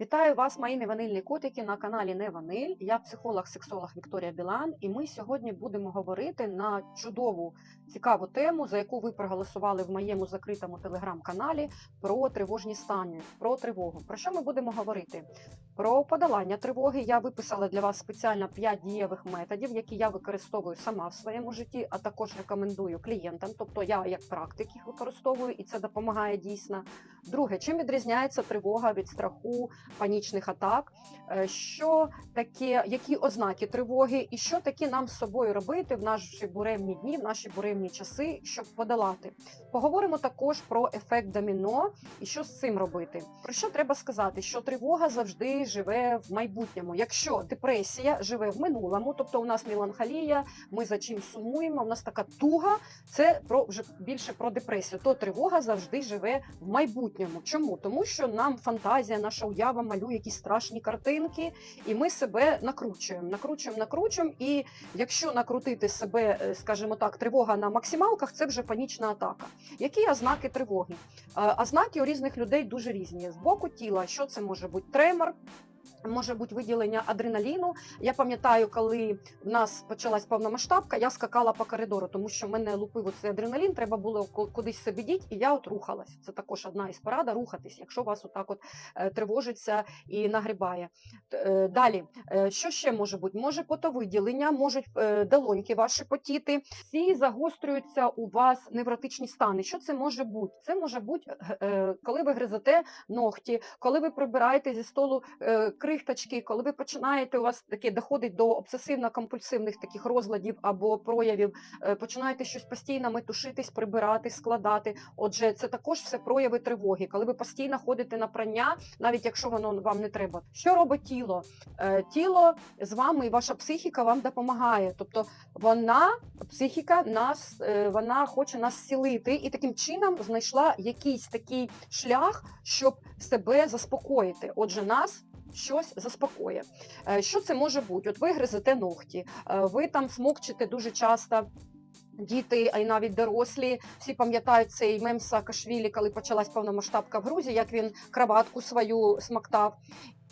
Вітаю вас, мої неванильні котики на каналі Неваниль. Я психолог-сексолог Вікторія Білан, і ми сьогодні будемо говорити на чудову цікаву тему, за яку ви проголосували в моєму закритому телеграм-каналі про тривожні стани, про тривогу. Про що ми будемо говорити? Про подолання тривоги. Я виписала для вас спеціально 5 дієвих методів, які я використовую сама в своєму житті, а також рекомендую клієнтам. Тобто я як практик їх використовую, і це допомагає дійсно. Друге, чим відрізняється тривога від страху, панічних атак, Е, що таке, які ознаки тривоги, і що таке нам з собою робити в наші буремні дні, в наші буремні часи, щоб подолати. Поговоримо також про ефект доміно і що з цим робити. Про що треба сказати? Що тривога завжди живе в майбутньому. Якщо депресія живе в минулому, тобто у нас меланхолія, ми за чим сумуємо, у нас така туга, це про вже більше про депресію. То тривога завжди живе в майбутньому. Чому? Тому що нам фантазія, наша уява малює якісь страшні картинки, і ми себе накручуємо, накручуємо, накручуємо. І якщо накрутити себе, е, скажімо так, тривога на максималках, це вже панічна атака. Які ознаки тривоги? Е, Ознаки у різних людей дуже різні. З боку тіла, що це може бути тремор. Може бути виділення адреналіну. Я пам'ятаю, коли в нас почалась повномасштабка, я скакала по коридору, тому що мене лупив цей адреналін, треба було ку- кудись себе діть, і я от рухалась. Це також одна із порад рухатись, якщо вас отак от е, тривожиться і нагрібає. Е, Далі, е, що ще може бути? Може потовиділення, можуть долоньки ваші потіти. Всі загострюються у вас невротичні стани. Що це може бути? Це може бути, коли ви гризете ногті, коли ви прибираєте зі столу крихточки, коли ви починаєте, у вас таке доходить до обсесивно-компульсивних таких розладів або проявів, е, починаєте щось постійно метушитись, прибирати, складати. Отже, це також все прояви тривоги, коли ви постійно ходите на прання, навіть якщо воно вам не треба. Що робить тіло? Е, Тіло з вами і ваша психіка вам допомагає. Тобто вона, психіка, нас е, вона хоче нас зцілити, і таким чином знайшла якийсь такий шлях, щоб себе заспокоїти. Отже, нас. Щось заспокоює. Е, Що це може бути? От ви гризете ногті, е, ви там смокчете дуже часто. Діти, а й навіть дорослі, всі пам'ятають цей мем Саакашвілі, коли почалась повномасштабка в Грузії, як він краватку свою смоктав.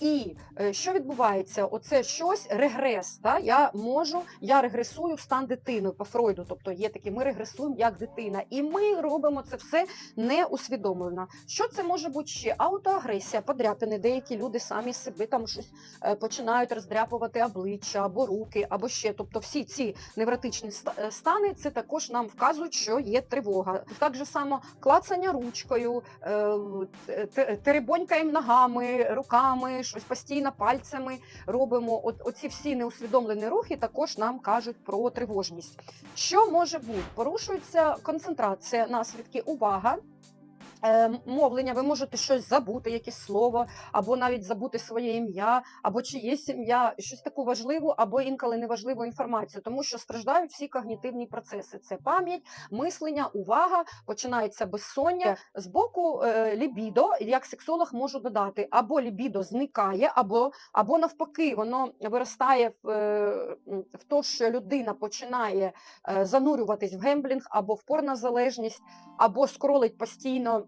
І е, що відбувається? Оце щось регрес. Да? Я можу, я регресую в стан дитини по Фройду. Тобто є такі, ми регресуємо як дитина, і ми робимо це все неусвідомлено. Що це може бути ще? Аутоагресія, подряпини. Деякі люди самі себе там щось е, починають роздряпувати обличчя або руки, або ще. Тобто, всі ці невротичні е, стани це також нам вказують, що є тривога. Так же само клацання ручкою, те- теребонькаємо ногами, руками, щось постійно пальцями робимо. От оці всі неусвідомлені рухи також нам кажуть про тривожність. Що може бути? Порушується концентрація, наслідки, увага. Е, Мовлення, ви можете щось забути, якесь слово, або навіть забути своє ім'я, або чиєсь ім'я, щось таку важливу, або інколи неважливу інформацію, тому що страждають всі когнітивні процеси. Це пам'ять, мислення, увага, починається безсоння. З боку е, лібідо, як сексолог можу додати, або лібідо зникає, або, або навпаки, воно виростає в, е, в те, що людина починає занурюватись в гемблінг або в порнозалежність, або скролить постійно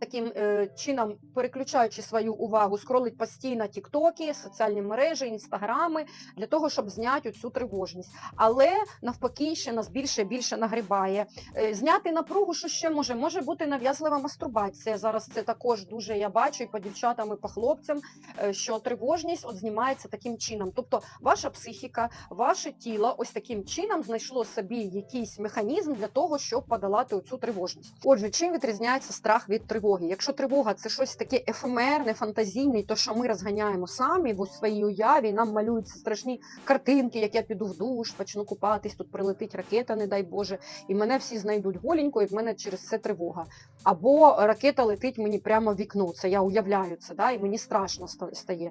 таким е, чином, переключаючи свою увагу, скролить постійно тіктоки, соціальні мережі, інстаграми для того, щоб зняти цю тривожність. Але навпаки, ще нас більше і більше нагрібає. Е, Зняти напругу, що ще може? Може бути нав'язлива мастурбація. Зараз це також дуже я бачу і по дівчатам, і по хлопцям, е, що тривожність от знімається таким чином. Тобто, ваша психіка, ваше тіло ось таким чином знайшло собі якийсь механізм для того, щоб подолати цю тривожність. Отже, чим відрізняється страх від тривоги? Якщо тривога це щось таке ефемерне, фантазійне, то що ми розганяємо самі в своїй уяві, нам малюються страшні картинки, як я піду в душ, почну купатись, тут прилетить ракета, не дай Боже, і мене всі знайдуть голенько, і в мене через це тривога. Або ракета летить мені прямо в вікно. Це я уявляю це, да, і мені страшно стає.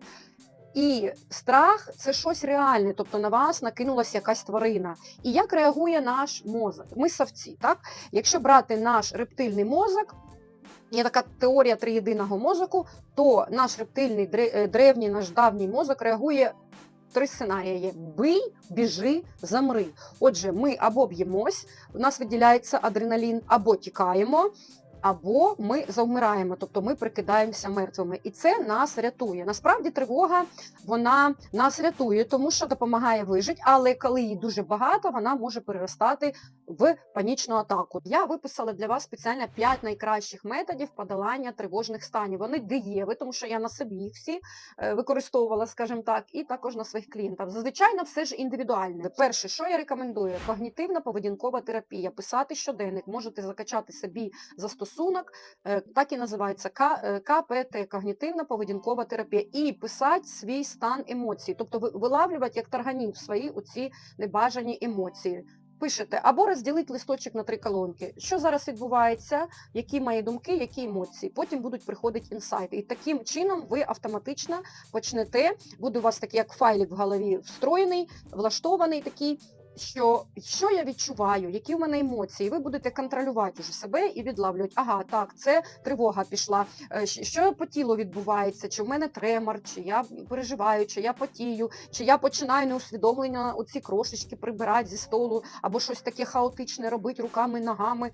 І страх це щось реальне, тобто на вас накинулася якась тварина. І як реагує наш мозок? Ми савці, так? Якщо брати наш рептильний мозок, є така теорія триєдиного мозоку, то наш рептильний е, древній, наш давній мозок реагує. Три сценарії є: бий, біжи, замри. Отже, ми або б'ємось, у нас виділяється адреналін, або тікаємо, або ми завмираємо, тобто ми прикидаємося мертвими. І це нас рятує. Насправді тривога вона нас рятує, тому що допомагає вижити, але коли її дуже багато, вона може переростати в панічну атаку. Я виписала для вас спеціально 5 найкращих методів подолання тривожних станів. Вони дієві, тому що я на собі всі е, використовувала, скажімо так, і також на своїх клієнтах. Зазвичай все ж індивідуальне. Перше, що я рекомендую, когнітивна поведінкова терапія. Писати щоденник, можете закачати собі застосунок, е, так і називається К- е, КПТ, когнітивна поведінкова терапія, і писати свій стан емоцій, тобто ви- вилавлювати як тарганів свої оці небажані емоції. Пишете або розділити листочок на три колонки. Що зараз відбувається, які мої думки, які емоції. Потім будуть приходити інсайти. І таким чином ви автоматично почнете, буде у вас такий як файлік в голові встроєний, влаштований такий. Що, що я відчуваю, які в мене емоції, ви будете контролювати уже себе і відлавлювати. Ага, так, це тривога пішла. Е, Що по тілу відбувається? Чи в мене тремор, чи я переживаю, чи я потію, чи я починаю неусвідомлено оці крошечки прибирати зі столу, або щось таке хаотичне робити руками, ногами.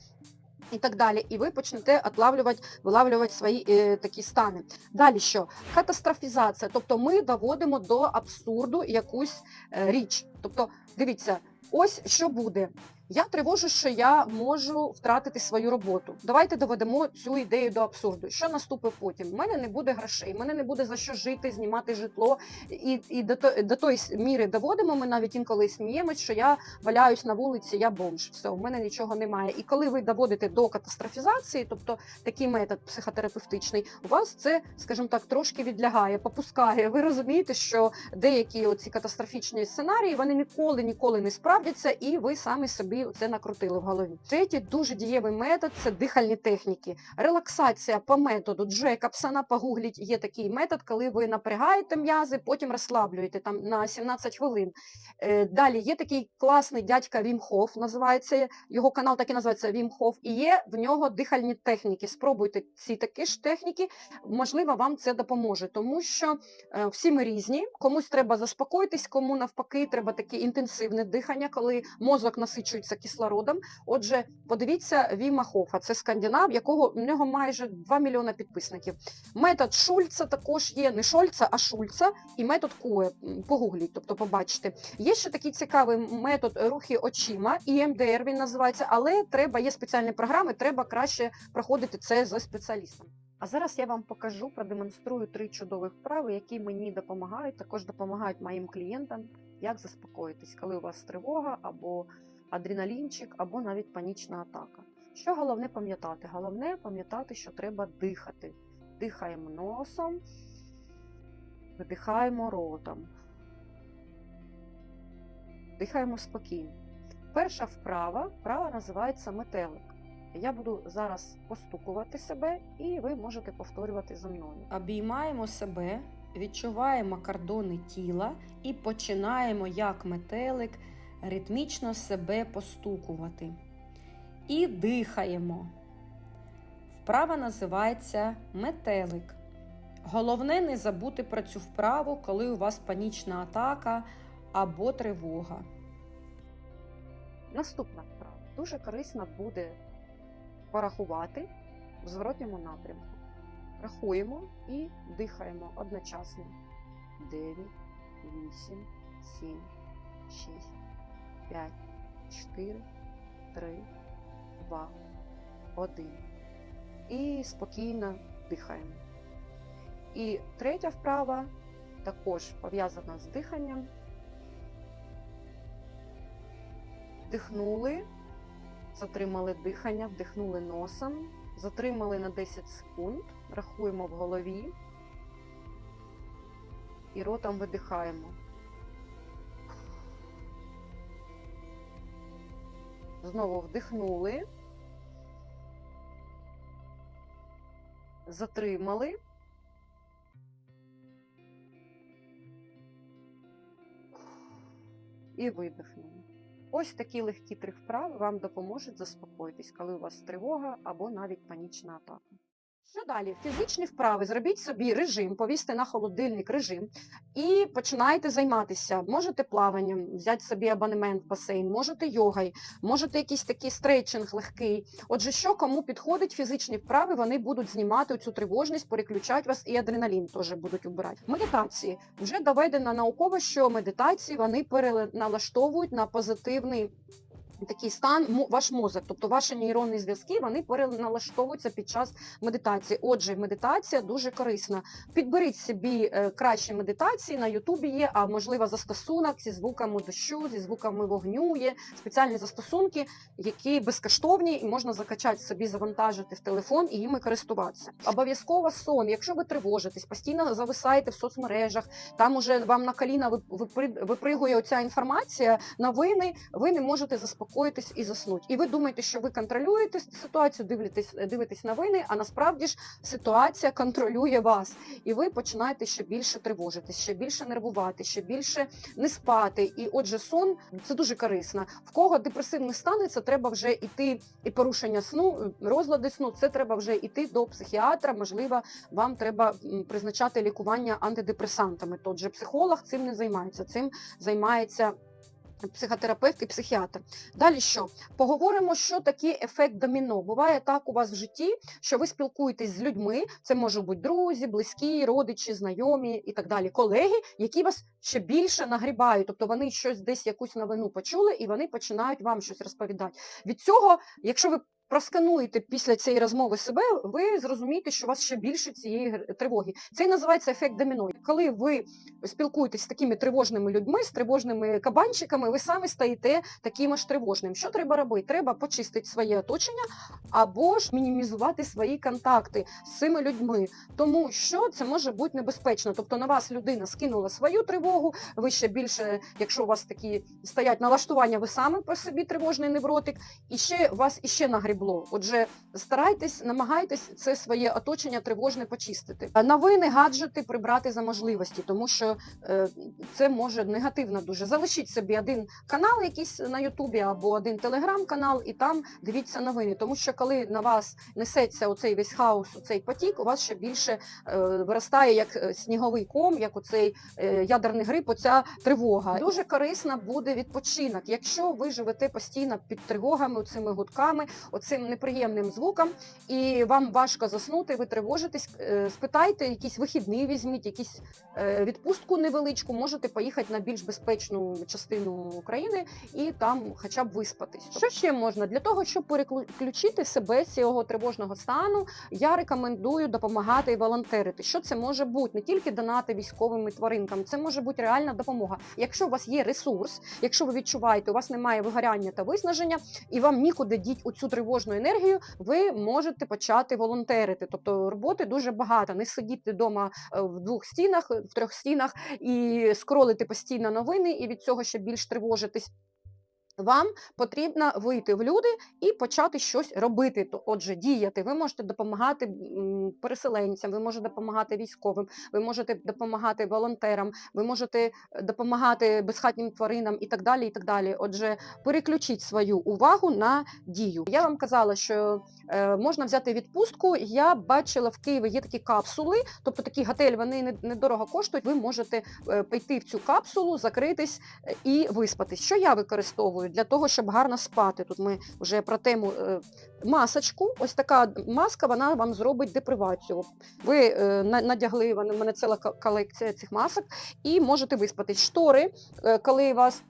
І так далі, і ви почнете отлавлювати, вилавлювати свої е, такі стани. Далі що? Катастрофізація, тобто ми доводимо до абсурду якусь е, річ. Тобто, дивіться, ось що буде. Я тривожу, що я можу втратити свою роботу. Давайте доведемо цю ідею до абсурду. Що наступить потім? У мене не буде грошей, в мене не буде за що жити, знімати житло. І, і до, то- до тої міри доводимо. Ми навіть інколи сміємось, що я валяюсь на вулиці, я бомж. Все, у мене нічого немає. І коли ви доводите до катастрофізації, тобто такий метод психотерапевтичний, у вас це, скажімо так, трошки відлягає, попускає. Ви розумієте, що деякі оці катастрофічні сценарії вони ніколи ніколи не справдяться, і ви самі собі це накрутили в голові. Третій дуже дієвий метод це дихальні техніки. Релаксація по методу Джекобсона. Погугліть, є такий метод, коли ви напрягаєте м'язи, потім розслаблюєте там на 17 хвилин. Е, Далі є такий класний дядька Вім Хоф, називається його канал, так і називається Вім Хоф, і є в нього дихальні техніки. Спробуйте ці такі ж техніки, можливо, вам це допоможе, тому що е, всі ми різні. Комусь треба заспокоїтись, кому навпаки, треба таке інтенсивне дихання, коли мозок насичується кислородом. Отже, подивіться Віма Хофа, це скандинав, якого в нього майже 2 мільйони підписників. Метод Шульца також є не Шольца, а Шульца, і метод Куе. Погугліть, тобто побачите. Є ще такий цікавий метод рухи очима, ІМДР він називається, але треба, є спеціальні програми, треба краще проходити це за спеціалістом. А зараз я вам покажу, продемонструю три чудові вправи, які мені допомагають, також допомагають моїм клієнтам, як заспокоїтись, коли у вас тривога або адреналінчик, або навіть панічна атака. Що головне пам'ятати? Головне пам'ятати, що треба дихати. Дихаємо носом, видихаємо ротом. Дихаємо спокійно. Перша вправа, вправа називається метелик. Я буду зараз постукувати себе, і ви можете повторювати за мною. Обіймаємо себе, відчуваємо кордони тіла і починаємо, як метелик, ритмічно себе постукувати. І дихаємо. Вправа називається метелик. Головне не забути про цю вправу, коли у вас панічна атака або тривога. Наступна вправа. Дуже корисно буде порахувати в зворотньому напрямку. Рахуємо і дихаємо одночасно. 9, 8, 7, 6, 5, 4, 3, 2, 1. І спокійно дихаємо. І третя вправа також пов'язана з диханням. Вдихнули, затримали дихання, вдихнули носом, затримали на 10 секунд, рахуємо в голові і ротом видихаємо. Знову вдихнули, затримали. І видихнули. Ось такі легкі три вправи вам допоможуть заспокоїтись, коли у вас тривога або навіть панічна атака. Що далі? Фізичні вправи. Зробіть собі режим, повісьте на холодильник режим і починайте займатися. Можете плаванням, взяти собі абонемент в басейн, можете йогою, можете якийсь такий стрейчинг легкий. Отже, що кому підходить фізичні вправи, вони будуть знімати цю тривожність, переключати вас і адреналін теж будуть убирати. Медитації вже доведено науково, що медитації вони переналаштовують на позитивний. Такий стан ваш мозок, тобто ваші нейронні зв'язки, вони переналаштовуються під час медитації. Отже, медитація дуже корисна. Підберіть собі е, кращі медитації на Ютубі є, а можливо застосунок зі звуками дощу, зі звуками вогню є спеціальні застосунки, які безкоштовні, і можна закачати собі, завантажити в телефон і їми користуватися. Обов'язково сон. Якщо ви тривожитесь, постійно зависаєте в соцмережах, там уже вам на коліна вип- випри- випригує оця інформація, новини, ви не можете заспокоїтись і заснути. І ви думаєте, що ви контролюєте ситуацію, дивитесь, дивитесь новини, а насправді ж ситуація контролює вас. І ви починаєте ще більше тривожитись, ще більше нервувати, ще більше не спати. І отже, сон це дуже корисно. В кого депресивний стан, це треба вже йти і порушення сну, розлади сну. Це треба вже йти до психіатра. Можливо, вам треба призначати лікування антидепресантами. Тот же психолог цим не займається. Цим займається. Психотерапевт і психіатр. Далі що? Поговоримо, що таке ефект доміно. Буває так у вас в житті, що ви спілкуєтесь з людьми, це можуть бути друзі, близькі, родичі, знайомі і так далі, колеги, які вас ще більше нагрібають. Тобто вони щось десь якусь новину почули і вони починають вам щось розповідати. Від цього, якщо ви проскануєте після цієї розмови себе, ви зрозумієте, що у вас ще більше цієї тривоги. Це і називається ефект доміно. Коли ви спілкуєтесь з такими тривожними людьми, з тривожними кабанчиками, ви самі стаєте таким ж тривожним. Що треба робити? Треба почистити своє оточення або ж мінімізувати свої контакти з цими людьми, тому що це може бути небезпечно. Тобто на вас людина скинула свою тривогу, ви ще більше, якщо у вас такі стоять налаштування, ви саме по собі тривожний невротик, і ще вас іще нагрібло. Отже, старайтесь, намагайтесь це своє оточення тривожне почистити. Новини, гаджети прибрати за можливості, тому що е, це може негативно дуже. Залишіть собі один канал, якийсь на Ютубі або один телеграм-канал, і там дивіться новини. Тому що коли на вас несеться оцей весь хаос, оцей потік, у вас ще більше е, виростає як е, сніговий ком, як оцей ядерний гриб, оця тривога. Дуже корисна буде відпочинок. Якщо ви живете постійно під тривогами, цими гудками, оцим неприємним звуком, і вам важко заснути, ви тривожитесь, е, спитайте, якийсь вихідний візьміть, якісь е, відпустку невеличку, можете поїхати на більш безпечну частину України і там хоча б виспатись. Що ще можна для того, щоб переключити себе з цього тривожного стану? Я рекомендую допомагати і волонтерити. Що це може бути? Не тільки донати військовим і тваринкам, це може бути реальна допомога. Якщо у вас є ресурс, якщо ви відчуваєте, у вас немає вигоряння та виснаження, і вам нікуди діть у цю тривожну енергію, ви можете почати волонтерити. Тобто роботи дуже багато. Не сидіти вдома е, в двох стінах, в трьох стінах і скролити постійно новини, і від цього ще більш тривожитись. Вам потрібно вийти в люди і почати щось робити. То, отже, діяти. Ви можете допомагати переселенцям, ви можете допомагати військовим, ви можете допомагати волонтерам, ви можете е, допомагати безхатнім тваринам і так далі. І так далі. Отже, переключіть свою увагу на дію. Я вам казала, що е, можна взяти відпустку. Я бачила в Києві є такі капсули, тобто такі готель, вони не- недорого коштують. Ви можете е, піти в цю капсулу, закритись і виспатись. Що я використовую для того, щоб гарно спати? Тут ми вже про тему е, масочку. Ось така маска, вона вам зробить депривацію. Ви е, надягли в мене ціла колекція цих масок, і можете виспати Штори, е, коли вас.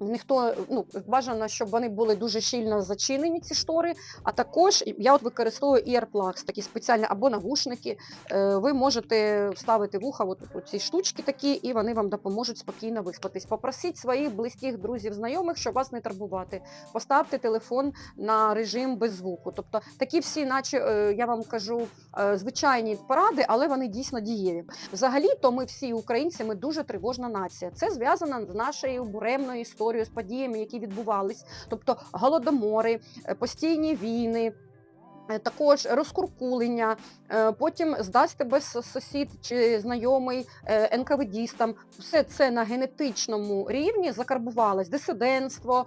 Ніхто ну бажано, щоб вони були дуже щільно зачинені, ці штори. А також я от використовую earplugs, такі спеціальні або навушники. Е, Ви можете вставити вуха от, от ці штучки такі, і вони вам допоможуть спокійно виспатись. Попросіть своїх близьких друзів, знайомих, щоб вас не турбувати. Поставте телефон на режим без звуку. Тобто такі всі, наче е, я вам кажу, е, звичайні поради, але вони дійсно дієві. Взагалі, то ми всі українці, ми дуже тривожна нація. Це зв'язано з нашою буремною історією, з подіями, які відбувались, тобто голодомори, е, постійні війни. Е, також розкуркулення, е, потім здасть тебе сусід чи знайомий е, НКВДістам. Все це на генетичному рівні закарбувалось. Дисидентство,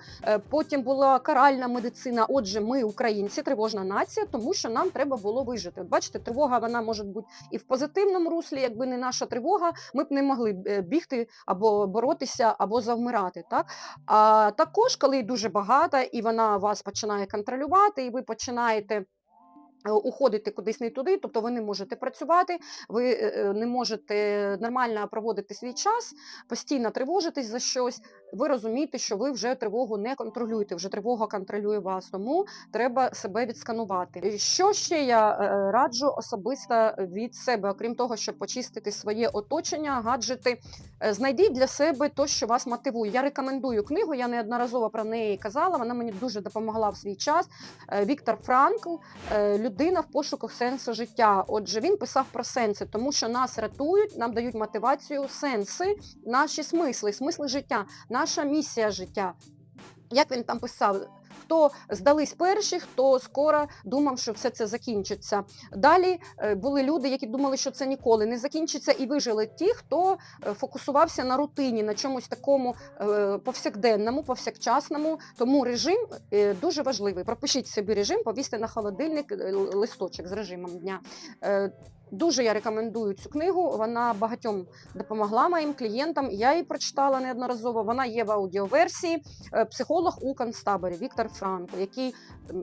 потім була каральна медицина. Отже, ми, українці, тривожна нація, тому що нам треба було вижити. Бачите, тривога вона може бути і в позитивному руслі, якби не наша тривога, ми б не могли бігти або боротися, або завмирати. Так? А також, коли дуже багата, і вона вас починає контролювати, і ви починаєте. Е, Уходити кудись не туди, тобто ви не можете працювати, ви е, е, не можете нормально проводити свій час, постійно тривожитесь за щось. Ви розумієте, що ви вже тривогу не контролюєте, вже тривога контролює вас, тому треба себе відсканувати. Що ще я раджу особисто від себе, окрім того, щоб почистити своє оточення, гаджети, Знайдіть для себе те, що вас мотивує. Я рекомендую книгу, я неодноразово про неї казала. Вона мені дуже допомогла в свій час. Віктор Франкл, людина в пошуках сенсу життя. Отже, він писав про сенси, тому що нас рятують, нам дають мотивацію, сенси, наші смисли, смисли життя, наша місія життя. Як він там писав? Хто здались перші, хто скоро думав, що все це закінчиться. Далі е, були люди, які думали, що це ніколи не закінчиться, і вижили ті, хто е, фокусувався на рутині, на чомусь такому е, повсякденному, повсякчасному. Тому режим дуже важливий. Пропишіть собі режим, повісьте на холодильник листочок з режимом дня. Дуже я рекомендую цю книгу. Вона багатьом допомогла моїм клієнтам. Я її прочитала неодноразово. Вона є в аудіоверсії. Е, Психолог у концтаборі Віктор Франко, який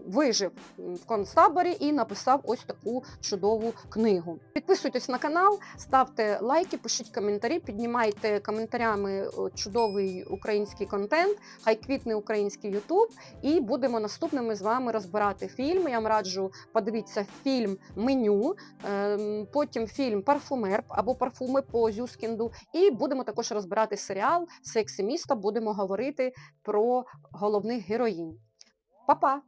вижив в концтаборі і написав ось таку чудову книгу. Підписуйтесь на канал, ставте лайки, пишіть коментарі, піднімайте коментарями чудовий український контент, хай квітне український Ютуб. І будемо наступними з вами розбирати фільми. Я вам раджу подивіться фільм меню, ем, потім фільм Парфумер або парфуми по Зюскінду. І будемо також розбирати серіал Секси міста. Будемо говорити про головних героїнь. Па-па!